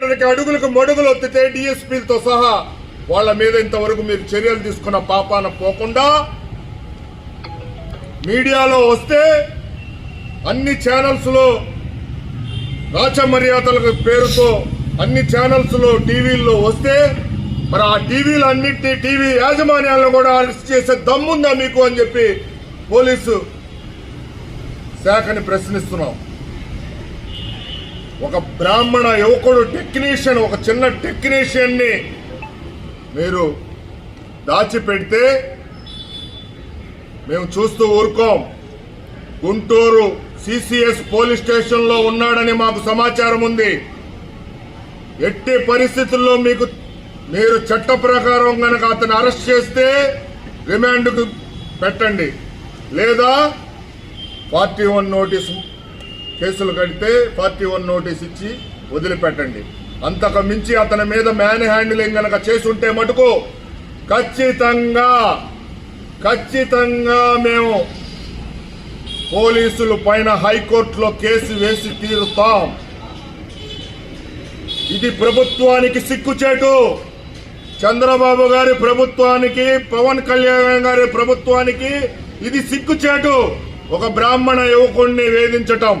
అడుగులకు మడుగులు ఒత్తితే డిఎస్పీలతో సహా వాళ్ళ మీద ఇంతవరకు మీరు చర్యలు తీసుకున్న పాపాన పోకుండా మీడియాలో వస్తే అన్ని ఛానల్స్లో పేరుతో అన్ని ఛానల్స్లో టీవీల్లో వస్తే మరి ఆ టీవీలు అన్నింటి టీవీ యాజమాన్యాలను కూడా అరెస్ట్ చేసే దమ్ముందా మీకు అని చెప్పి పోలీసు శాఖని ప్రశ్నిస్తున్నాం. ఒక బ్రాహ్మణ యువకుడు టెక్నీషియన్ ఒక చిన్న టెక్నీషియన్ని మీరు దాచిపెడితే మేము చూస్తూ ఊరుకోం. గుంటూరు సిసిఎస్ పోలీస్ స్టేషన్లో ఉన్నాడని మాకు సమాచారం ఉంది. ఎట్టి పరిస్థితుల్లో మీకు మీరు చట్ట ప్రకారం కనుక అతను అరెస్ట్ చేస్తే రిమాండ్కు పెట్టండి. లేదా పార్టీ వన్ నోటీసు కేసులు కడితే పార్టీ వన్ నోటీస్ ఇచ్చి వదిలిపెట్టండి. అంతకు మించి అతని మీద మ్యాన్ హ్యాండిలింగ్ గనక చేసుంటే మటుకు ఖచ్చితంగా ఖచ్చితంగా మేము పోలీసులు పైన హైకోర్టులో కేసు వేసి తీరుతాం. ఇది ప్రభుత్వానికి సిక్కుచేటు చంద్రబాబు గారి ప్రభుత్వానికి పవన్ కళ్యాణ్ గారి ప్రభుత్వానికి ఇది సిక్కుచేటు ఒక బ్రాహ్మణ యువకుణ్ణి వేధించటం.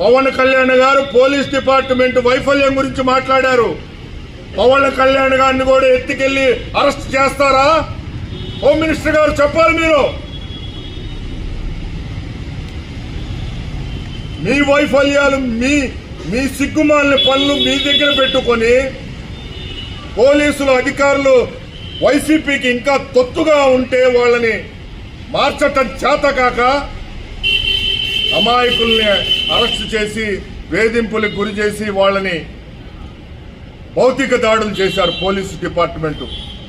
పవన్ కళ్యాణ్ గారు పోలీస్ డిపార్ట్మెంట్ వైఫల్యం గురించి మాట్లాడారు. పవన్ కళ్యాణ్ గారిని కూడా ఎత్తుకెళ్ళి అరెస్ట్ చేస్తారా? హోమ్ మినిస్టర్ గారు చెప్పాలి మీరు. మీ వైఫల్యాలు మీ మీ సిగ్గుమాలిన పనులు మీ దగ్గర పెట్టుకొని పోలీసులు అధికారులు వైసీపీకి ఇంకా తొత్తుగా ఉంటే వాళ్ళని మార్చటం చేతకాక అమాయకుల్ని అరెస్ట్ చేసి వేధింపులకు గురి చేసి వాళ్ళని భౌతిక దాడులు చేశారు పోలీసు డిపార్ట్మెంట్.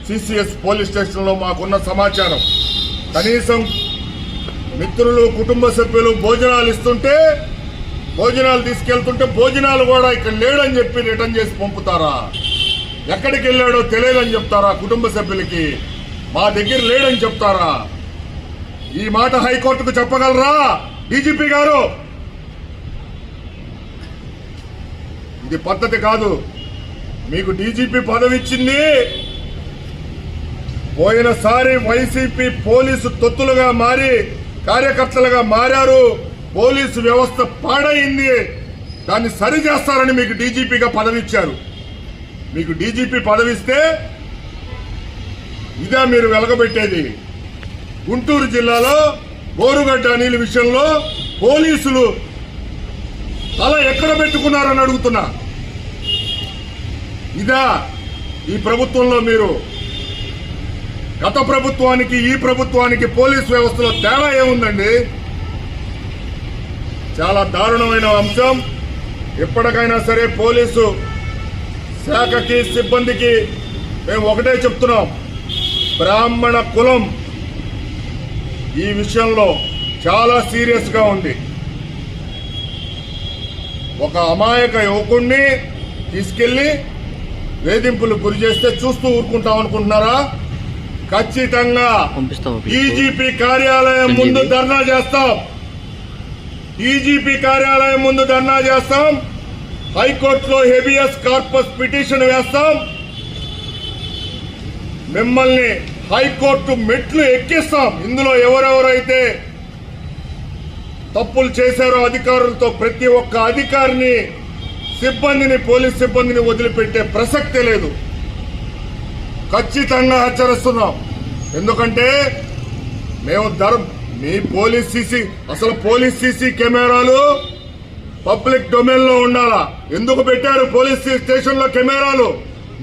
సిసిఎస్ పోలీస్ స్టేషన్లో మాకున్న సమాచారం. కనీసం మిత్రులు కుటుంబ సభ్యులు భోజనాలు ఇస్తుంటే భోజనాలు తీసుకెళ్తుంటే భోజనాలు కూడా ఇక్కడ లేడని చెప్పి రిటర్న్ చేసి పంపుతారా? ఎక్కడికి వెళ్ళాడో తెలియదని చెప్తారా కుటుంబ సభ్యులకి? మా దగ్గర లేడని చెప్తారా? ఈ మాట హైకోర్టుకు చెప్పగలరా? డీజీపీ గారు! ఇది పద్ధతి కాదు. మీకు డీజీపీ పదవి ఇచ్చింది. పోయినసారి వైసీపీ పోలీసు తొత్తులుగా మారి కార్యకర్తలుగా మారారు. పోలీసు వ్యవస్థ పాడైంది. దాన్ని సరిచేస్తారని మీకు డీజీపీగా పదవి ఇచ్చారు. మీకు డీజీపీ పదవిస్తే ఇదే మీరు వెలగబెట్టేది. గుంటూరు జిల్లాలో బోరుగడ్డ అనిల్ విషయంలో పోలీసులు తల ఎక్కడ పెట్టుకున్నారని అడుగుతున్నా. ఇదా ఈ ప్రభుత్వంలో మీరు గత ప్రభుత్వానికి ఈ ప్రభుత్వానికి పోలీస్ వ్యవస్థలో తేడా ఏముందండి? చాలా దారుణమైన అంశం. ఎప్పటికైనా సరే పోలీసు శాఖకి సిబ్బందికి మేము ఒకటే చెప్తున్నాం. బ్రాహ్మణ కులం ఈ విషయంలో చాలా సీరియస్గా ఉంది. ఒక అమాయక యువకుణ్ణి తీసుకెళ్ళి వేధింపులు గురి చేస్తే చూస్తూ ఊరుకుంటాం అనుకుంటున్నారా? ఖచ్చితంగా పంపిస్తాం డీజీపీ కార్యాలయం ముందు ధర్నా చేస్తాం. డీజీపీ కార్యాలయం ముందు ధర్నా చేస్తాం. హైకోర్టులో హెబియస్ కార్పస్ పిటిషన్ వేస్తాం. మిమ్మల్ని హైకోర్టు మెట్లు ఎక్కిస్తాం. ఇందులో ఎవరెవరైతే తప్పులు చేశారో అధికారులతో ప్రతి ఒక్క అధికారిని సిబ్బందిని పోలీస్ సిబ్బందిని వదిలిపెట్టే ప్రసక్తే లేదు. ఖచ్చితంగా హెచ్చరిస్తున్నాం. ఎందుకంటే మేము ధర మీ పోలీస్ సీసీ అసలు పోలీస్ సీసీ కెమెరాలు పబ్లిక్ డొమైన్లో ఉండాలా? ఎందుకు పెట్టారు పోలీస్ స్టేషన్లో కెమెరాలు?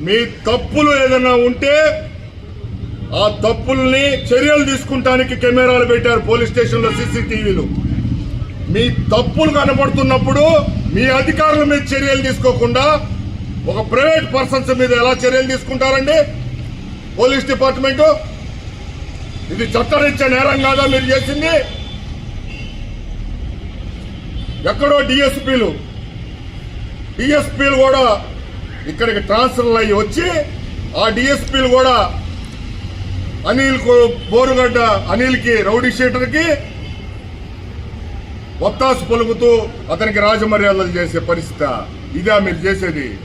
మీ తప్పులు ఏదైనా ఉంటే ఆ తప్పుల్ని చర్యలు తీసుకుంటానికి కెమెరాలు పెట్టారు పోలీస్ స్టేషన్లో సీసీటీవీలు. మీ తప్పులు కనబడుతున్నప్పుడు మీ అధికారుల మీద చర్యలు తీసుకోకుండా ఒక ప్రైవేట్ పర్సన్స్ మీద ఎలా చర్యలు తీసుకుంటారండి? Police department? ఇది చట్టరీత్యా నేరం కాదా మీరు చేసింది? ఎక్కడో డిఎస్పీలు. డిఎస్పీలు కూడా ఇక్కడికి ట్రాన్స్ఫర్ అయ్యి వచ్చి ఆ డిఎస్పీలు కూడా అనిల్ కు- బోరుగడ్డ అనిల్కి రౌడీ షీటర్కి ఒత్తాసు పలుకుతూ అతనికి రాజమర్యాదలు చేసే పరిస్థితి. ఇదే మీరు చేసేది.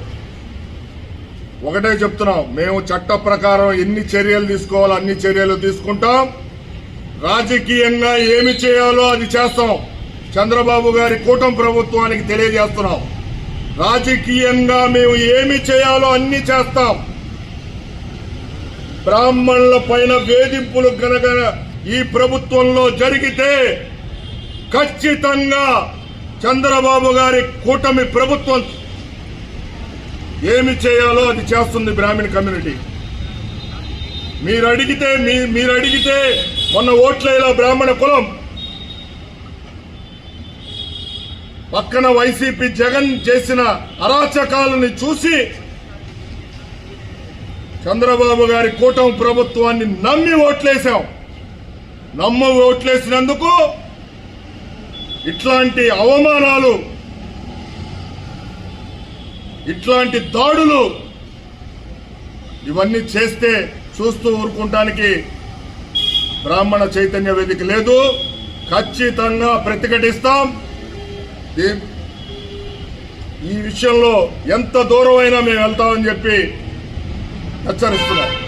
ఒకటే చెప్తున్నాం మేము చట్ట ప్రకారం ఎన్ని చర్యలు తీసుకోవాలో అన్ని చర్యలు తీసుకుంటాం. రాజకీయంగా ఏమి చేయాలో అది చేస్తాం. చంద్రబాబు గారి కూటమి ప్రభుత్వానికి తెలియజేస్తున్నాం. రాజకీయంగా మేము ఏమి చేయాలో అన్ని చేస్తాం. బ్రాహ్మణుల పైన వేధింపులు గనక ఈ ప్రభుత్వంలో జరిగితే ఖచ్చితంగా చంద్రబాబు గారి కూటమి ప్రభుత్వం ఏమి చేయాలో అది చేస్తుంది బ్రాహ్మణ కమ్యూనిటీ. మీరు అడిగితే మీ మీరు అడిగితే మొన్న ఓట్లేలా బ్రాహ్మణ కులం. పక్కన వైసీపీ జగన్ చేసిన అరాచకాలని చూసి చంద్రబాబు గారి కూటమి ప్రభుత్వాన్ని నమ్మి ఓట్లేసాం నమ్మ ఓట్లేసినందుకు ఇట్లాంటి అవమానాలు ఇట్లాంటి దాడులు ఇవన్నీ చేస్తే చూస్తూ ఊరుకుంటానికి బ్రాహ్మణ చైతన్య వేదిక లేదు. ఖచ్చితంగా ప్రతిఘటిస్తాం. ఈ విషయంలో ఎంత దూరమైనా మేము వెళ్తామని చెప్పి హెచ్చరిస్తున్నాం